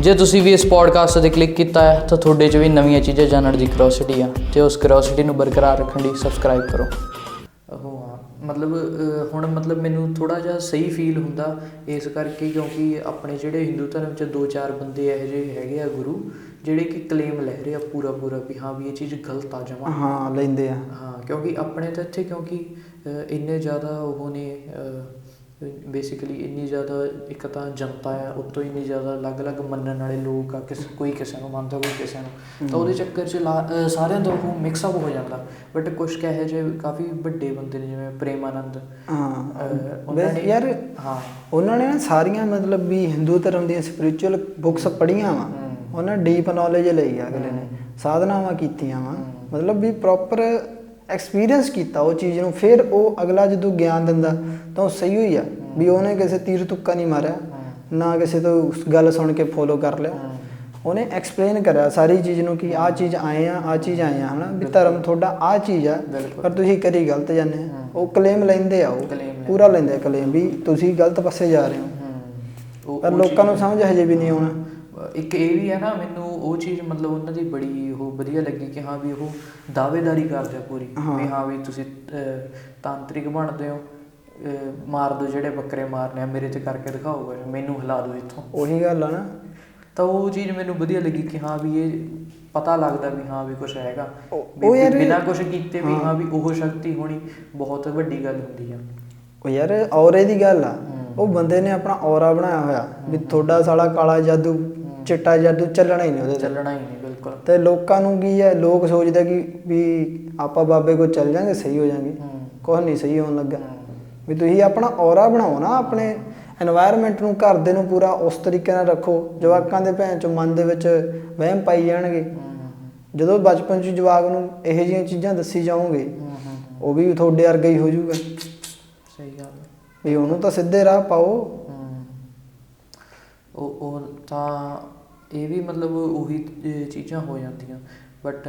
ਜੇ ਤੁਸੀਂ ਵੀ ਇਸ ਪੋਡਕਾਸਟ ਤੇ ਕਲਿੱਕ ਕੀਤਾ ਹੈ ਤਾਂ ਤੁਹਾਡੇ 'ਚ ਵੀ ਨਵੀਆਂ ਚੀਜ਼ਾਂ ਜਾਣਨ ਦੀ ਕਿਉਰਿਓਸਿਟੀ ਆ। ਤੇ ਉਸ ਕਿਉਰਿਓਸਿਟੀ ਨੂੰ ਬਰਕਰਾਰ ਰੱਖਣ ਲਈ ਸਬਸਕ੍ਰਾਈਬ ਕਰੋ। ਉਹ ਹਾਂ ਮਤਲਬ ਹੁਣ ਮਤਲਬ ਮੈਨੂੰ ਥੋੜਾ ਜਿਹਾ ਸਹੀ ਫੀਲ ਹੁੰਦਾ ਇਸ ਕਰਕੇ ਕਿਉਂਕਿ ਆਪਣੇ ਜਿਹੜੇ ਹਿੰਦੂ ਧਰਮ 'ਚ ਦੋ ਚਾਰ ਬੰਦੇ ਇਹੋ ਜਿਹੇ ਹੈਗੇ ਆ ਗੁਰੂ ਜਿਹੜੇ ਕਿ ਕਲੇਮ ਲੈ ਰਹੇ ਆ ਪੂਰਾ ਪੂਰਾ ਵੀ ਹਾਂ ਵੀ ਇਹ ਚੀਜ਼ ਗਲਤ ਆ ਜਾਵਾਂ ਹਾਂ ਲੈਂਦੇ ਆ। ਹਾਂ ਕਿਉਂਕਿ ਆਪਣੇ ਤਾਂ ਇੱਥੇ ਕਿਉਂਕਿ ਇੰਨੇ ਜ਼ਿਆਦਾ ਉਹ ਨੇ ਬੇਸਿਕਲੀ ਇੰਨੀ ਜ਼ਿਆਦਾ ਇੱਕ ਤਾਂ ਜਨਤਾ ਆ ਉੱਤੋਂ ਇੰਨੀ ਜ਼ਿਆਦਾ ਅਲੱਗ-ਅਲੱਗ ਮੰਨਣ ਵਾਲੇ ਲੋਕ ਆ ਕਿਸ ਕੋਈ ਕਿਸੇ ਨੂੰ ਮੰਨਦਾ ਕੋਈ ਕਿਸੇ ਨੂੰ। ਤਾਂ ਉਹਦੇ ਚੱਕਰ 'ਚ ਸਾਰਿਆਂ ਦਾ ਉਹ ਮਿਕਸ ਅਪ ਹੋ ਜਾਂਦਾ। ਬਟ ਕੁਝ ਕਹੇ ਜੇ ਕਾਫੀ ਵੱਡੇ ਬੰਦੇ ਨੇ ਜਿਵੇਂ ਪ੍ਰੇਮਾਨੰਦ। ਹਾਂ। ਉਹਨਾਂ ਨੇ ਯਾਰ ਹਾਂ। ਉਹਨਾਂ ਨੇ ਸਾਰੀਆਂ ਮਤਲਬ ਵੀ ਹਿੰਦੂ ਧਰਮ ਦੀਆਂ ਸਪਿਰਚੁਅਲ ਬੁੱਕਸ ਪੜ੍ਹੀਆਂ ਵਾ। ਉਹਨਾਂ ਡੀਪ ਨੌਲੇਜ ਲਈ ਆ ਅਗਲੇ ਨੇ। ਸਾਧਨਾਵਾਂ ਕੀਤੀਆਂ ਵਾ। ਮਤਲਬ ਵੀ ਪ੍ਰੋਪਰ ਐਕਸਪੀਰੀਅੰਸ ਕੀਤਾ ਉਹ ਚੀਜ਼ ਨੂੰ ਫਿਰ ਉਹ ਅਗਲਾ ਜਦੋਂ ਗਿਆਨ ਦਿੰਦਾ ਤਾਂ ਉਹ ਸਹੀ ਹੋਈ ਆ ਵੀ ਉਹਨੇ ਕਿਸੇ ਤੀਰ ਤੁੱਕਾ ਨਹੀਂ ਮਾਰਿਆ ਨਾ ਕਿਸੇ ਤੋਂ ਉਸ ਗੱਲ ਸੁਣ ਕੇ ਫੋਲੋ ਕਰ ਲਿਆ। ਉਹਨੇ ਐਕਸਪਲੇਨ ਕਰਿਆ ਸਾਰੀ ਚੀਜ਼ ਨੂੰ ਕਿ ਆਹ ਚੀਜ਼ ਆਏ ਆ ਆਹ ਚੀਜ਼ ਆਏ ਆ ਹਨਾ ਵੀ ਧਰਮ ਤੁਹਾਡਾ ਆਹ ਚੀਜ਼ ਆ। ਪਰ ਤੁਸੀਂ ਕਰੀ ਗਲਤ ਜਾਂਦੇ ਆ। ਉਹ ਕਲੇਮ ਲੈਂਦੇ ਆ ਉਹ। ਪੂਰਾ ਲੈਂਦੇ ਆ ਕਲੇਮ ਵੀ ਤੁਸੀਂ ਗਲਤ ਪਾਸੇ ਜਾ ਰਹੇ ਹੋ ਪਰ ਲੋਕਾਂ ਨੂੰ ਸਮਝ ਹਜੇ ਵੀ ਨਹੀਂ ਆਉਣਾ ਇੱਕ ਇਹ ਵੀ ਹੈ ਨਾ ਮੈਨੂੰ ਉਹ ਚੀਜ਼ ਮਤਲਬ ਉਹਨਾਂ ਦੀ ਬੜੀ ਉਹ ਵਧੀਆ ਲੱਗੀ ਕਿ ਹਾਂ ਵੀ ਉਹ ਦਾਅਵੇਦਾਰੀ ਕਰਦੇ ਆ ਪੂਰੀ। ਵੀ ਹਾਂ ਵੀ ਤੁਸੀਂ ਤਾਂਤਰਿਕ ਬਣਦੇ ਹੋ ਮਾਰ ਦੋ ਜਿਹੜੇ ਬੱਕਰੇ ਮਾਰਨੇ ਆ ਮੇਰੇ ਤੇ ਕਰਕੇ ਦਿਖਾਓ ਮੈਨੂੰ ਹਿਲਾ ਦਿਓ ਇੱਥੋਂ ਉਹੀ ਗੱਲ ਆ ਨਾ ਤਾਂ ਉਹ ਚੀਜ਼ ਮੈਨੂੰ ਵਧੀਆ ਲੱਗੀ ਕਿ ਹਾਂ ਵੀ ਇਹ ਪਤਾ ਲੱਗਦਾ ਵੀ ਹਾਂ ਵੀ ਕੁਝ ਹੈਗਾ ਉਹ- ਯਾਰ- ਬਿਨਾਂ ਕੁਝ ਕੀਤੇ ਵੀ ਹਾਂ। ਵੀ ਉਹ ਸ਼ਕਤੀ ਹੋਣੀ ਬਹੁਤ ਵੱਡੀ ਗੱਲ ਹੁੰਦੀ ਆ ਉਹ ਯਾਰ ਔਰੇ ਦੀ ਗੱਲ ਆ। ਉਹ ਬੰਦੇ ਨੇ ਆਪਣਾ ਔਰਾ ਬਣਾਇਆ ਹੋਇਆ ਵੀ ਤੁਹਾਡਾ ਸਾਲਾ ਕਾਲਾ ਜਾਦੂ ਚਿੱਟਾ ਜਾਦੂ ਚੱਲਣਾ ਹੀ ਨਹੀਂ ਉਹਦੇ ਚੱਲਣਾ ਹੀ ਨਹੀਂ ਬਿਲਕੁਲ। ਤੇ ਲੋਕਾਂ ਨੂੰ ਕੀ ਹੈ ਲੋਕ ਸੋਚਦੇ ਕਿ ਵੀ ਆਪਾਂ ਬਾਬੇ ਕੋਲ ਚੱਲ ਜਾਾਂਗੇ ਸਹੀ ਹੋ ਜਾਾਂਗੇ। ਹੂੰ। ਨਹੀਂ ਸਹੀ ਹੋਣ ਲੱਗਾ। ਵੀ ਤੁਸੀਂ ਆਪਣਾ ਔਰਾ ਬਣਾਓ ਨਾ ਆਪਣੇ এনवायरमेंट ਨੂੰ ਘਰ ਦੇ ਨੂੰ ਪੂਰਾ ਉਸ ਤਰੀਕੇ ਨਾਲ ਰੱਖੋ। ਜਵਾਕਾਂ ਦੇ ਭੈਣ ਚ ਮਨ ਦੇ ਵਿੱਚ ਵਹਿਮ ਪਾਈ ਜਾਣਗੇ। ਜਦੋਂ ਬਚਪਨ ਚ ਜਵਾਕ ਨੂੰ ਇਹ ਜਿਹੀਆਂ ਚੀਜ਼ਾਂ ਦੱਸੀ ਜਾਓਗੇ ਉਹ ਵੀ ਤੁਹਾਡੇ ਵਰਗਾ ਹੀ ਹੋ ਜਾਊਗਾ। ਸਹੀ ਗੱਲ। ਵੀ ਉਹਨੂੰ ਤਾਂ ਸਿੱਧੇ ਰਾਹ ਪਾਓ। ਉਹ ਉਹ ਤਾਂ ਇਹ ਵੀ ਮਤਲਬ ਉਹੀ ਚੀਜ਼ਾਂ ਹੋ ਜਾਂਦੀਆਂ ਬਟ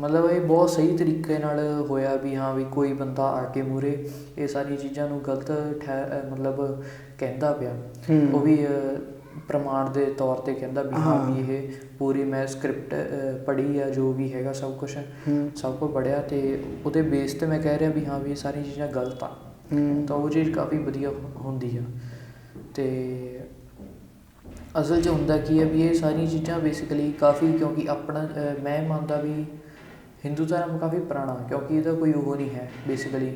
ਮਤਲਬ ਇਹ ਬਹੁਤ ਸਹੀ ਤਰੀਕੇ ਨਾਲ ਹੋਇਆ ਵੀ ਹਾਂ ਵੀ ਕੋਈ ਬੰਦਾ ਆ ਕੇ ਮੂਰੇ ਇਹ ਸਾਰੀ ਚੀਜ਼ਾਂ ਨੂੰ ਗਲਤ ਠਹਿ- ਮਤਲਬ ਕਹਿੰਦਾ ਪਿਆ। ਉਹ ਵੀ ਪ੍ਰਮਾਣ ਦੇ ਤੌਰ ਤੇ ਕਹਿੰਦਾ ਵੀ ਹਾਂ। ਵੀ ਇਹ ਪੂਰੀ ਮੈਂ ਸਕ੍ਰਿਪਟ ਪੜ੍ਹੀ ਆ ਜੋ ਵੀ ਹੈਗਾ ਸਭ ਕੁਝ। ਸਭ ਕੁਝ ਪੜਿਆ ਤੇ ਉਹਦੇ ਬੇਸ ਤੇ ਮੈਂ ਕਹਿ ਰਿਹਾ ਵੀ ਹਾਂ ਵੀ ਇਹ ਸਾਰੀਆਂ ਚੀਜ਼ਾਂ ਗਲਤ ਆ। ਤਾਂ ਉਹ ਚੀਜ਼ ਕਾਫੀ ਵਧੀਆ ਹੁੰਦੀ ਆ ਤੇ ਅਸਲ 'ਚ ਹੁੰਦਾ ਕੀ ਹੈ ਵੀ ਇਹ ਸਾਰੀਆਂ ਚੀਜ਼ਾਂ ਬੇਸਿਕਲੀ ਕਾਫੀ ਕਿਉਂਕਿ ਆਪਣਾ ਮੈਂ ਮੰਨਦਾ ਵੀ ਹਿੰਦੂ ਧਰਮ ਕਾਫੀ ਪੁਰਾਣਾ ਕਿਉਂਕਿ ਇਹਦਾ ਕੋਈ ਉਹ ਨਹੀਂ ਹੈ ਬੇਸਿਕਲੀ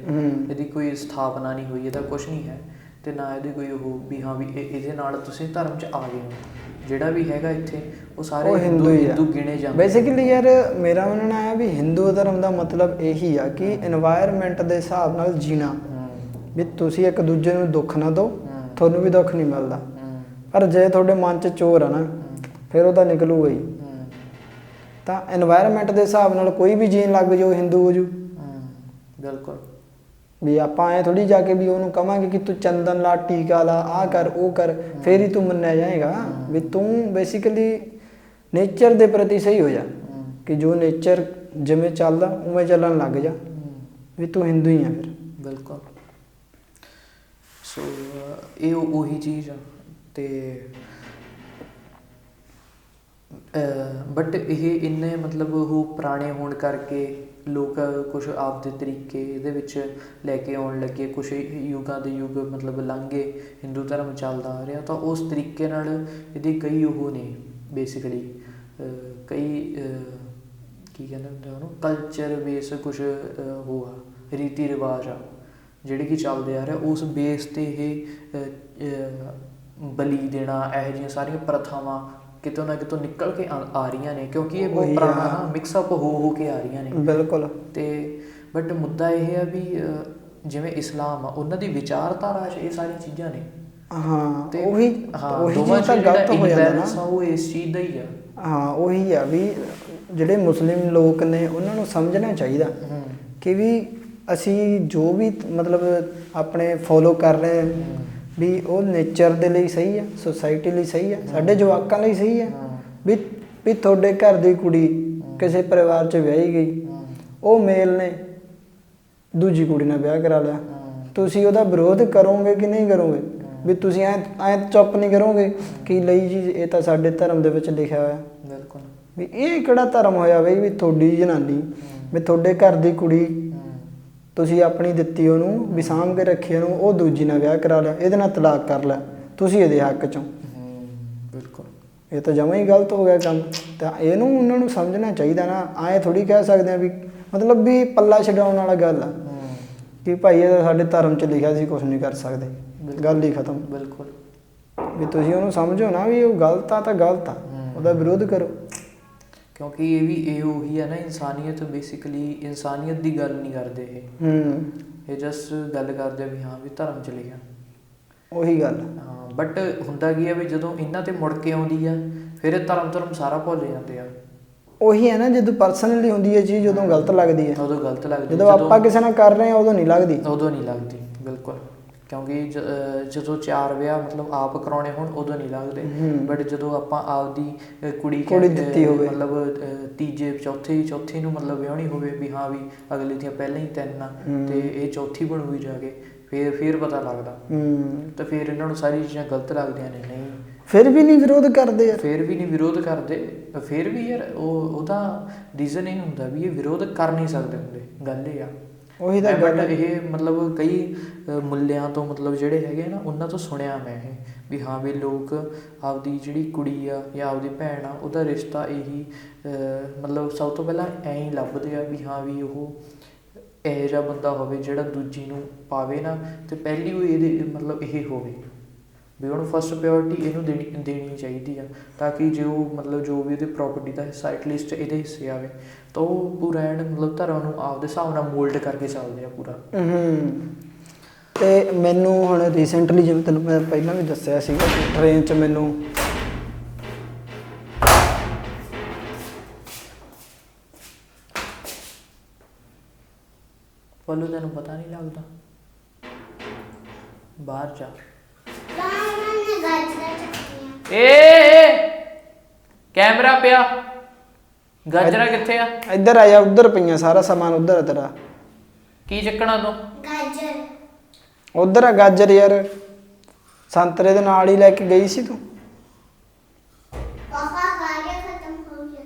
ਇਹਦੀ ਕੋਈ ਸਥਾਪਨਾ ਨਹੀਂ ਹੋਈ ਇਹਦਾ ਕੁਝ ਨਹੀਂ ਹੈ। ਤੇ ਨਾ ਇਹਦੀ ਕੋਈ ਉਹ ਵੀ ਹਾਂ ਵੀ ਇਹਦੇ ਨਾਲ ਤੁਸੀਂ ਧਰਮ 'ਚ ਆ ਗਏ ਹੋ। ਜਿਹੜਾ ਵੀ ਹੈਗਾ ਇੱਥੇ ਉਹ ਸਾਰੇ ਹਿੰਦੂ ਹਿੰਦੂ ਗਿਣੇ ਜਾਂਦੇ ਬੇਸਿਕਲੀ ਯਾਰ ਮੇਰਾ ਮੰਨਣਾ ਹੈ ਵੀ ਹਿੰਦੂ ਧਰਮ ਦਾ ਮਤਲਬ ਇਹੀ ਆ ਕਿ এনवायरमेंट ਦੇ ਹਿਸਾਬ ਨਾਲ ਜੀਣਾ। ਵੀ ਤੁਸੀਂ ਇੱਕ ਦੂਜੇ ਨੂੰ ਦੁੱਖ ਨਾ ਦਿਓ ਤੁਹਾਨੂੰ ਵੀ ਦੁੱਖ ਨਹੀਂ ਮਿਲਦਾ। ਪਰ ਜੇ ਤੁਹਾਡੇ ਮਨ 'ਚ ਚੋਰ ਆ ਨਾ ਫਿਰ ਉਹ ਤਾਂ ਨਿਕਲੂਗਾ ਹੀ। ਤਾਂ এনवायरमेंट ਦੇ ਹਿਸਾਬ ਨਾਲ ਕੋਈ ਵੀ ਜੀਨ ਲੱਗ ਜਾਓ ਹਿੰਦੂ ਹੋ ਜੂ ਬਿਲਕੁਲ। ਵੀ ਆਪਾਂ ਐ ਥੋੜੀ ਜਾ ਕੇ ਵੀ ਉਹਨੂੰ ਕਵਾਂਗੇ ਕਿ ਤੂੰ ਚੰਦਨ ਲਾ ਟੀਕਾ ਲਾ ਆ ਕਰ ਉਹ ਕਰ ਫੇਰ ਹੀ ਤੂੰ ਮੰਨਿਆ ਜਾਏਗਾ। ਵੀ ਤੂੰ ਬੇਸਿਕਲੀ ਨੇਚਰ ਦੇ ਪ੍ਰਤੀ ਸਹੀ ਹੋ ਜਾ। ਕਿ ਜੋ ਨੇਚਰ ਜਿਵੇਂ ਚੱਲਦਾ ਉਵੇਂ ਚੱਲਣ ਲੱਗ ਜਾ। ਵੀ ਤੂੰ ਹਿੰਦੂ ਹੀ ਆ ਫਿਰ। ਬਿਲਕੁਲ। ਸੋ ਇਹ ਉਹੀ ਚੀਜ਼ ਆ। ਅਤੇ ਬਟ ਇਹ ਇੰਨੇ ਮਤਲਬ ਉਹ ਪੁਰਾਣੇ ਹੋਣ ਕਰਕੇ ਲੋਕ ਕੁਛ ਆਪਦੇ ਤਰੀਕੇ ਇਹਦੇ ਵਿੱਚ ਲੈ ਕੇ ਆਉਣ ਲੱਗੇ, ਕੁਛ ਯੁੱਗਾਂ ਦੇ ਯੁੱਗ ਮਤਲਬ ਲੰਘੇ, ਹਿੰਦੂ ਧਰਮ ਚੱਲਦਾ ਆ ਰਿਹਾ, ਤਾਂ ਉਸ ਤਰੀਕੇ ਨਾਲ ਇਹਦੇ ਕਈ ਉਹ ਨੇ ਬੇਸਿਕਲੀ ਕਈ ਕੀ ਕਹਿੰਦੇ ਹੁੰਦੇ ਉਹਨੂੰ ਕਲਚਰ ਬੇਸ ਕੁਛ ਉਹ ਆ, ਰੀਤੀ ਰਿਵਾਜ ਆ, ਜਿਹੜੇ ਕਿ ਚੱਲਦੇ ਆ ਰਹੇ, ਉਸ ਬੇਸ ਤੇ ਇਹ ਬਲੀ ਦੇਣਾ ਇਹੋ ਜਿਹੀਆਂ ਸਾਰੀਆਂ ਪ੍ਰਥਾਵਾਂ ਕਿਤੋਂ ਨਾ ਕਿਤੋਂ ਨਿਕਲ ਕੇ ਆ ਆ ਰਹੀਆਂ ਨੇ ਕਿਉਂਕਿ ਇਹ ਬਹੁਤ ਉਹੀ ਆ। ਪੁਰਾਣਾ ਨਾ ਮਿਕਸ ਅਪ ਹੋ ਹੋ ਕੇ ਆ ਰਹੀਆਂ ਨੇ। ਬਿਲਕੁਲ। ਤੇ ਬਟ ਮੁੱਦਾ ਇਹ ਹੈ ਵੀ ਜਿਵੇਂ ਇਸਲਾਮ ਆ ਉਹਨਾਂ ਦੀ ਵਿਚਾਰਧਾਰਾ 'ਚ ਇਹ ਸਾਰੀਆਂ ਚੀਜ਼ਾਂ ਨੇ। ਹਾਂ ਤੇ ਉਹੀ ਉਹੀ ਦੋਵਾਂ ਚੀਜ਼ 'ਚ ਤਾਂ ਜਿਹੜਾ ਗਲਤ ਹੋ ਜਾਂਦਾ imbalance ਨਾ ਆ ਉਹ ਇਸ ਚੀਜ਼ ਦਾ ਹੀ ਆ। ਹਾਂ ਉਹੀ ਆ ਵੀ ਜਿਹੜੇ ਮੁਸਲਿਮ ਲੋਕ ਨੇ ਉਹਨਾਂ ਨੂੰ ਸਮਝਣਾ ਚਾਹੀਦਾ ਕਿ ਵੀ ਅਸੀਂ ਜੋ ਵੀ ਮਤਲਬ ਆਪਣੇ ਫੋਲੋ ਕਰ ਰਹੇ ਹਾਂ ਵੀ ਉਹ ਨੇਚਰ ਦੇ ਲਈ ਸਹੀ ਆ ਸੋਸਾਇਟੀ ਲਈ ਸਹੀ ਆ ਸਾਡੇ ਜਵਾਕਾਂ ਲਈ ਸਹੀ ਆ। ਹੂੰ। ਵੀ ਵੀ ਤੁਹਾਡੇ ਘਰ ਦੀ ਕੁੜੀ ਕਿਸੇ ਪਰਿਵਾਰ 'ਚ ਵਿਆਹੀ ਗਈ ਹੂੰ। ਉਹ ਮੇਲ ਨੇ ਦੂਜੀ ਕੁੜੀ ਨਾਲ ਵਿਆਹ ਕਰਾ ਲਿਆ। ਹੂੰ। ਤੁਸੀਂ ਉਹਦਾ ਵਿਰੋਧ ਕਰੋਗੇ ਕਿ ਨਹੀਂ ਕਰੋਗੇ? ਵੀ ਤੁਸੀਂ ਐ ਐ ਚੁੱਪ ਨਹੀਂ ਕਰੋਗੇ ਕਿ ਲਈ ਜੀ ਇਹ ਤਾਂ ਸਾਡੇ ਧਰਮ ਦੇ ਵਿੱਚ ਲਿਖਿਆ ਹੋਇਆ। ਬਿਲਕੁਲ। ਵੀ ਇਹ ਕਿਹੜਾ ਧਰਮ ਹੋਇਆ ਬਈ ਵੀ ਤੁਹਾਡੀ ਜਨਾਨੀ ਵੀ ਤੁਹਾਡੇ ਘਰ ਦੀ ਕੁੜੀ ਹੂੰ ਤੁਸੀਂ ਆਪਣੀ ਦਿੱਤੀ ਉਹਨੂੰ ਵੀ ਸਾਂਭ ਕੇ ਰੱਖੀ ਉਹਨੂੰ ਉਹ ਦੂਜੀ ਨਾਲ ਵਿਆਹ ਕਰਾ ਲਿਆ ਇਹਦੇ ਨਾਲ ਤਲਾਕ ਕਰ ਲਿਆ ਤੁਸੀਂ ਇਹਦੇ ਹੱਕ ਚੋਂ। ਬਿਲਕੁਲ। ਇਹ ਤਾਂ ਜਮਾਂ ਹੀ ਗਲਤ ਹੋ ਗਿਆ ਕੰਮ। ਤਾਂ ਇਹਨੂੰ ਉਹਨਾਂ ਨੂੰ ਸਮਝਣਾ ਚਾਹੀਦਾ ਨਾ ਐਂ ਥੋੜੀ ਕਹਿ ਸਕਦੇ ਆ ਵੀ ਮਤਲਬ ਵੀ ਪੱਲਾ ਛਡਾਉਣ ਵਾਲਾ ਗੱਲ ਆ। ਕਿ ਭਾਈ ਇਹ ਸਾਡੇ ਧਰਮ 'ਚ ਲਿਖਿਆ ਸੀ ਕੁਝ ਨਹੀਂ ਕਰ ਸਕਦੇ। ਗੱਲ ਹੀ ਖਤਮ। ਬਿਲਕੁਲ। ਵੀ ਤੁਸੀਂ ਉਹਨੂੰ ਸਮਝੋ ਨਾ ਵੀ ਉਹ ਗਲਤ ਆ ਤਾਂ ਗਲਤ ਆ। ਉਹਦਾ ਵਿਰੋਧ ਕਰੋ। ਕਿਉਂਕਿ ਇਹ ਵੀ ਇਹ ਉਹੀ ਹੈ ਨਾ ਇਨਸਾਨੀਅਤ ਬੇਸਿਕਲੀ ਇਨਸਾਨੀਅਤ ਦੀ ਗੱਲ ਨਹੀਂ ਕਰਦੇ ਇਹ। ਹੂੰ। ਇਹ ਜਸਟ ਗੱਲ ਕਰਦੇ ਵੀ ਹਾਂ ਵੀ ਧਰਮ ਚ ਲਿਖਿਆ। ਉਹੀ ਗੱਲ। ਬਟ ਹੁੰਦਾ ਕੀ ਹੈ ਵੀ ਜਦੋਂ ਇਹਨਾਂ ਤੇ ਮੁੜ ਕੇ ਆਉਂਦੀ ਆ ਫਿਰ ਇਹ ਧਰਮ ਧਰਮ ਸਾਰਾ ਭੁੱਲ ਜਾਂਦੇ ਆ। ਉਹੀ ਹੈ ਨਾ ਜਦੋਂ ਪਰਸਨਲੀ ਹੁੰਦੀ ਹੈ ਚੀਜ਼ ਉਦੋਂ ਗਲਤ ਲੱਗਦੀ ਹੈ ਉਦੋਂ ਗਲਤ ਲੱਗਦੀ ਜਦੋਂ ਆਪਾਂ ਕਿਸੇ ਨਾਲ ਕਰ ਰਹੇ ਹਾਂ ਉਦੋਂ ਨਹੀਂ ਲੱਗਦੀ। ਉਦੋਂ ਨਹੀਂ ਲੱਗਦੀ ਬਿਲਕੁਲ। ਕਿਉਂਕਿ ਜਦੋਂ ਚਾਰ ਵਿਆਹ ਮਤਲਬ ਆਪ ਕਰਾਉਣੇ ਹੋਣ ਉਦੋਂ ਨਹੀਂ ਲੱਗਦੇ। ਬਟ ਜਦੋਂ ਆਪਾਂ ਆਪਦੀ ਕੁੜੀ ਕੁੜੀ ਦਿੱਤੀ ਹੋਵੇ। ਮਤਲਬ ਤੀਜੇ ਚੌਥੇ ਚੌਥੇ ਨੂੰ ਮਤਲਬ ਵਿਆਹਣੀ ਹੋਵੇ ਵੀ ਹਾਂ ਵੀ ਅਗਲੇ ਦੀਆਂ ਪਹਿਲਾਂ ਹੀ ਤਿੰਨ ਆ। ਤੇ ਇਹ ਚੌਥੀ ਬਣੂਗੀ ਜਾ ਕੇ ਫਿਰ ਫਿਰ ਪਤਾ ਲੱਗਦਾ। ਹੂੰ। ਤੇ ਫਿਰ ਇਹਨਾਂ ਨੂੰ ਸਾਰੀ ਚੀਜ਼ਾਂ ਗਲਤ ਲੱਗਦੀਆਂ ਨੇ ਨਹੀਂ। ਫਿਰ ਵੀ ਨਹੀਂ ਵਿਰੋਧ ਕਰਦੇ ਯਾਰ। ਫਿਰ ਵੀ ਨਹੀਂ ਵਿਰੋਧ ਕਰਦੇ। ਫਿਰ ਵੀ ਯਾਰ ਉਹ ਉਹਦਾ ਰੀਜ਼ਨ ਇਹ ਹੁੰਦਾ ਵੀ ਇਹ ਵਿਰੋਧ ਕਰ ਨਹੀਂ ਸਕਦੇ ਹੁੰਦੇ। ਗੱਲ ਇਹ ਆ। ਉਹੀ ਤਾਂ ਗੱਲ ਇਹ ਮਤਲਬ ਕਈ ਮੁੱਲਿਆਂ ਤੋਂ ਮਤਲਬ ਜਿਹੜੇ ਹੈਗੇ ਨਾ ਉਹਨਾਂ ਤੋਂ ਸੁਣਿਆ ਮੈਂ ਇਹ ਵੀ ਹਾਂ ਵੀ ਲੋਕ ਆਪਦੀ ਜਿਹੜੀ ਕੁੜੀ ਆ ਜਾਂ ਆਪਦੀ ਭੈਣ ਆ ਉਹਦਾ ਰਿਸ਼ਤਾ ਇਹੀ ਮਤਲਬ ਸਭ ਤੋਂ ਪਹਿਲਾਂ ਐਂ ਹੀ ਲੱਭਦੇ ਆ ਵੀ ਹਾਂ ਵੀ ਉਹ ਇਹੋ ਜਿਹਾ ਬੰਦਾ ਹੋਵੇ ਜਿਹੜਾ ਦੂਜੀ ਨੂੰ ਪਾਵੇ ਨਾ ਤੇ ਪਹਿਲੀ ਉਹ ਇਹਦੇ ਮਤਲਬ ਇਹ ਹੋਵੇ। ਵੀ ਉਹਨੂੰ ਫਸਟ ਪ੍ਰਾਇੋਰਟੀ ਇਹਨੂੰ ਦੇਣੀ ਦੇਣੀ ਚਾਹੀਦੀ ਆ ਤਾਂ ਕਿ ਜੋ ਮਤਲਬ ਜੋ ਵੀ ਉਹਦੇ ਪ੍ਰਾਪਰਟੀ ਦਾ ਹਿੱਸਾ ਐਟਲੀਸਟ ਇਹਦੇ ਹਿੱਸੇ ਆਵੇ ਤਾਂ ਉਹ ਪੂਰਾ ਐਨ ਮਤਲਬ ਧਰਮ ਨੂੰ ਆਪਦੇ ਹਿਸਾਬ ਨਾਲ ਮੋਲਡ ਕਰਕੇ ਚੱਲਦੇ ਆ ਪੂਰਾ। ਹੂੰ। ਤੇ ਮੈਨੂੰ ਹੁਣ ਰੀਸੈਂਟਲੀ ਜਿਵੇਂ ਤੈਨੂੰ ਮੈਂ ਪਹਿਲਾਂ ਵੀ ਦੱਸਿਆ ਸੀਗਾ ਟ੍ਰੇਨ 'ਚ ਮੈਨੂੰ ਪੱਲੂ ਤੈਨੂੰ ਪਤਾ ਨਹੀਂ ਲੱਗਦਾ? ਬਾਹਰ ਜਾ। ਕੈਮਰਾ ਪਿਆ। ਗਾਜਰਾ ਕਿੱਥੇ ਆ? ਇੱਧਰ ਆ ਜਾ ਉੱਧਰ ਪਈਆਂ ਸਾਰਾ ਸਮਾਨ ਉੱਧਰ ਆ ਤੇਰਾ। ਕੀ ਚੱਕਣਾ ਤੂੰ? ਗਾਜਰ। ਉੱਧਰ ਆ ਗਾਜਰ ਯਾਰ। ਸੰਤਰੇ ਦੇ ਨਾਲ ਹੀ ਲੈ ਕੇ ਗਈ ਸੀ ਤੂੰ। ਪਾਪਾ ਗਾਜਰ ਖਤਮ ਹੋ ਗਿਆ।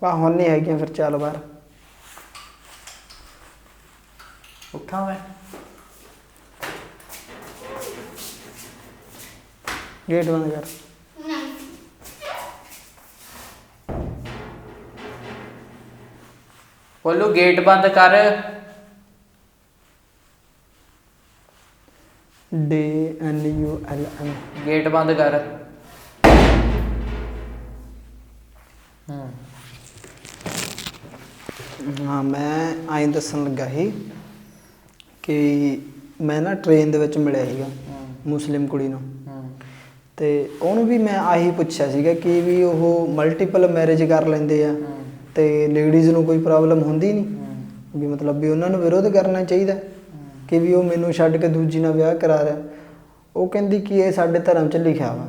ਪਾ ਹੁਣ ਨਹੀਂ ਹੈਗੀਆਂ ਫਿਰ ਚੱਲ ਬਾਹਰ। ਉੱਠਾਂ ਮੈਂ। ਗੇਟ ਬੰਦ ਕਰ। ਪੱਲੂ ਗੇਟ ਬੰਦ ਕਰ। D N U L M gate ਬੰਦ ਕਰ। ਹੂੰ ਹਾਂ ਮੈਂ ਆਈ ਦੱਸਣ ਲੱਗਾ ਸੀ ਕਿ ਮੈਂ ਨਾ ਟ੍ਰੇਨ ਦੇ ਵਿੱਚ ਮਿਲਿਆ ਸੀਗਾ ਮੁਸਲਿਮ ਕੁੜੀ ਨੂੰ। ਤੇ ਉਹਨੂੰ ਵੀ ਮੈਂ ਆਹੀ ਪੁੱਛਿਆ ਸੀਗਾ ਕਿ ਵੀ ਉਹ ਮਲਟੀਪਲ ਮੈਰਿਜ ਕਰ ਲੈਂਦੇ ਆ। ਤੇ ਲੇਡੀਜ਼ ਨੂੰ ਕੋਈ ਪ੍ਰੋਬਲਮ ਹੁੰਦੀ ਨਹੀਂ। ਵੀ ਮਤਲਬ ਵੀ ਉਹਨਾਂ ਨੂੰ ਵਿਰੋਧ ਕਰਨਾ ਚਾਹੀਦਾ ਕਿ ਵੀ ਉਹ ਮੈਨੂੰ ਛੱਡ ਕੇ ਦੂਜੀ ਨਾਲ ਵਿਆਹ ਕਰਾ ਰਿਹਾ। ਉਹ ਕਹਿੰਦੀ ਕਿ ਇਹ ਸਾਡੇ ਧਰਮ 'ਚ ਲਿਖਿਆ ਵਾ।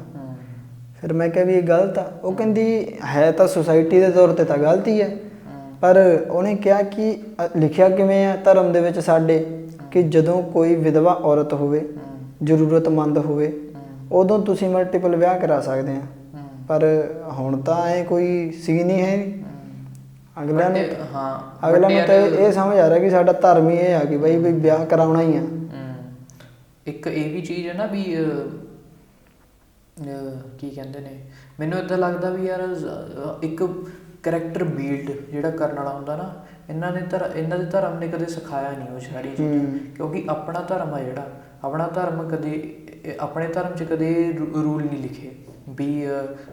ਫਿਰ ਮੈਂ ਕਿਹਾ ਵੀ ਇਹ ਗਲਤ ਆ। ਉਹ ਕਹਿੰਦੀ ਹੈ ਤਾਂ ਸੁਸਾਇਟੀ ਦੇ ਤੌਰ ਤੇ ਤਾਂ ਗਲਤ ਹੀ। ਪਰ ਉਹਨੇ ਕਿਹਾ ਕਿ ਲਿਖਿਆ ਕਿਵੇਂ ਆ ਧਰਮ ਦੇ ਵਿੱਚ ਸਾਡੇ? ਕਿ ਜਦੋਂ ਕੋਈ ਵਿਧਵਾ ਔਰਤ ਹੋਵੇ ਜ਼ਰੂਰਤਮੰਦ ਹੋਵੇ ਉਦੋਂ ਤੁਸੀਂ ਮਲਟੀਪਲ ਵਿਆਹ ਕਰਾ ਸਕਦੇ ਆ। ਪਰ ਹੁਣ ਤਾਂ ਐ ਕੋਈ ਸੀਨ ਹੀ ਹੈ ਨਹੀਂ। ਅਗਲਿਆਂ ਨੂੰ ਹਾਂ ਅਗਲਾ but ਨੂੰ ਤਾਂ ਇਹ ਇਹ ਸਮਝ ਆ ਰਿਹਾ ਕਿ ਸਾਡਾ ਧਰਮ ਹੀ ਇਹ ਆ ਕਿ ਬਈ ਵੀ ਵਿਆਹ ਕਰਾਉਣਾ ਹੀ ਆ। ਹਮ, ਇੱਕ ਇਹ ਵੀ ਚੀਜ਼ ਹੈ ਨਾ ਵੀ ਅਹ, ਅਹ, ਕੀ ਕਹਿੰਦੇ ਨੇ ਮੈਨੂੰ ਇਦਾਂ ਲੱਗਦਾ ਵੀ ਯਾਰ ਜ਼- ਇੱਕ ਕਰੈਕਟਰ ਬਿਲਡ ਜਿਹੜਾ ਕਰਨ ਵਾਲਾ ਹੁੰਦਾ ਨਾ ਇਹਨਾਂ ਨੇ ਧਰ ਇਹਨਾਂ ਦੇ ਧਰਮ ਨੇ ਕਦੇ ਸਿਖਾਇਆ ਨਹੀਂ ਉਹ ਸਾਰੀ ਚੀਜ਼ਾਂ। ਹਮ। ਕਿਉਂਕਿ ਆਪਣਾ ਧਰਮ ਆ ਜਿਹੜਾ ਆਪਣਾ ਧਰਮ ਕਦੇ ਇਹ- ਆਪਣੇ ਧਰਮ 'ਚ ਕਦੇ ਰੂਲ ਨਹੀਂ ਲਿਖੇ। ਵੀ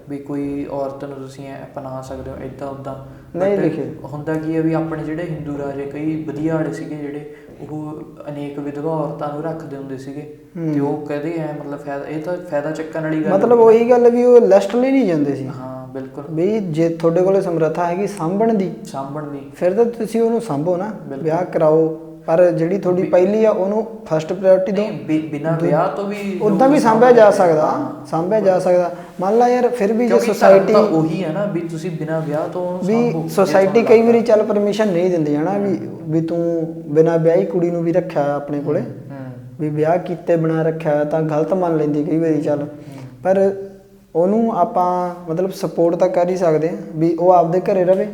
ਵੀ ਕੋਈ ਔਰਤ ਨੂੰ ਤੁਸੀਂ ਅਪਣਾ ਸਕਦੇ ਹੋ ਇਦਾਂ ਉਦਾਂ ਨਹੀਂ ਲਿਖੇ। ਹੁੰਦਾ ਕੀ ਹੈ ਵੀ ਆਪਣੇ ਜਿਹੜੇ ਹਿੰਦੂ ਰਾਜੇ ਕਈ ਵਧੀਆ ਆੜੇ ਸੀਗੇ ਜਿਹੜੇ ਉਹ ਅਨੇਕ ਵਿਧਵਾ ਔਰਤਾਂ ਨੂੰ ਰੱਖਦੇ ਹੁੰਦੇ ਸੀਗੇ। ਤੇ ਉਹ ਕਹਦੇ ਐ ਮਤਲਬ ਫਾਇਦਾ ਇਹ ਤਾਂ ਫਾਇਦਾ ਚੱਕਣ ਵਾਲੀ ਗੱਲ ਮਤਲਬ ਉਹੀ ਗੱਲ ਵੀ ਉਹ ਲਿਸਟ ਲਈ ਨਹੀਂ ਜਾਂਦੇ ਸੀ। ਹਾਂ ਬਿਲਕੁਲ। ਵੀ ਜੇ ਤੁਹਾਡੇ ਕੋਲੇ ਸਮਰੱਥਾ ਹੈਗੀ ਸਾਂਭਣ ਦੀ ਸਾਂਭਣ ਦੀ। ਫਿਰ ਤਾਂ ਤੁਸੀਂ ਉਹਨੂੰ ਸਾਂਭੋ ਨਾ। ਵਿਆਹ ਕਰਾਓ। ਪਰ ਜਿਹੜੀ ਤੁਹਾਡੀ ਪਹਿਲੀ ਆ ਉਹਨੂੰ ਫਸਟ ਪ੍ਰਾਇੋਰਟੀ ਦਿਓ। ਬਿਨਾਂ ਵਿਆਹ ਤੋਂ ਵੀ ਉਦਾਂ ਵੀ ਸਾਂਭਿਆ ਜਾ ਸਕਦਾ। ਸਾਂਭਿਆ ਜਾ ਸਕਦਾ। ਮੰਨ ਲਾ ਯਾਰ ਫਿਰ ਵੀ ਜੇ ਸੋਸਾਇਟੀ ਤਾਂ ਉਹੀ ਹੈ ਨਾ ਵੀ ਤੁਸੀਂ ਬਿਨਾਂ ਵਿਆਹ ਤੋਂ ਵੀ ਸੋਸਾਇਟੀ ਕਈ ਵਾਰੀ। ਚੱਲ ਪਰਮਿਸ਼ਨ ਨਹੀਂ ਦਿੰਦੀ ਹਨਾ ਵੀ ਵੀ ਤੂੰ ਬਿਨਾਂ ਵਿਆਹੀ ਕੁੜੀ ਨੂੰ ਵੀ ਰੱਖਿਆ ਆਪਣੇ ਕੋਲੇ। ਵੀ ਵਿਆਹ ਕੀਤੇ ਬਣਾ ਰੱਖਿਆ ਤਾਂ ਗਲਤ ਮੰਨ ਲੈਂਦੀ ਕਈ ਵਾਰੀ ਚੱਲ। ਪਰ ਉਹਨੂੰ ਆਪਾਂ ਮਤਲਬ ਸਪੋਰਟ ਤਾਂ ਕਰ ਹੀ ਸਕਦੇ ਆ ਵੀ ਉਹ ਆਪਦੇ ਘਰੇ ਰਵੇ।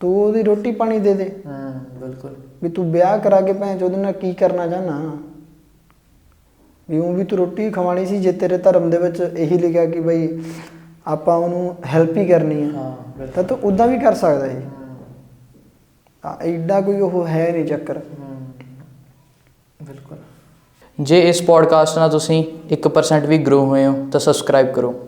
ਤੂੰ ਉਹਦੀ ਰੋਟੀ ਪਾਣੀ ਦੇ ਦੇ। ਹੂੰ ਬਿਲਕੁਲ। ਵੀ ਤੂੰ ਵਿਆਹ ਕਰਾ ਕੇ ਭੈਣ ਚੋਦ ਨਾਲ ਕੀ ਕਰਨਾ ਚਾਹਨਾ ਵੀ ਉਹ ਵੀ ਤੂੰ ਰੋਟੀ ਖਵਾਣੀ ਸੀ ਜੇ ਤੇਰੇ ਧਰਮ ਦੇ ਵਿੱਚ ਇਹੀ ਲਿਖਿਆ ਕਿ ਬਈ ਆਪਾਂ ਉਹਨੂੰ ਹੈਲਪ ਹੀ ਕਰਨੀ ਆ। ਹਾਂ ਤਾਂ ਤੂੰ ਉਦਾਂ ਵੀ ਕਰ ਸਕਦਾ ਸੀ। ਹੂੰ, ਤਾਂ ਐਡਾ ਕੋਈ ਉਹ ਹੈ ਨਹੀਂ ਚੱਕਰ। ਹੂੰ, ਬਿਲਕੁਲ। ਜੇ ਇਸ ਪੋਡਕਾਸਟ ਨਾਲ ਤੁਸੀਂ 1% ਵੀ ਗਰੋ ਹੋਏ ਹੋ ਤਾਂ ਸਬਸਕ੍ਰਾਈਬ ਕਰੋ।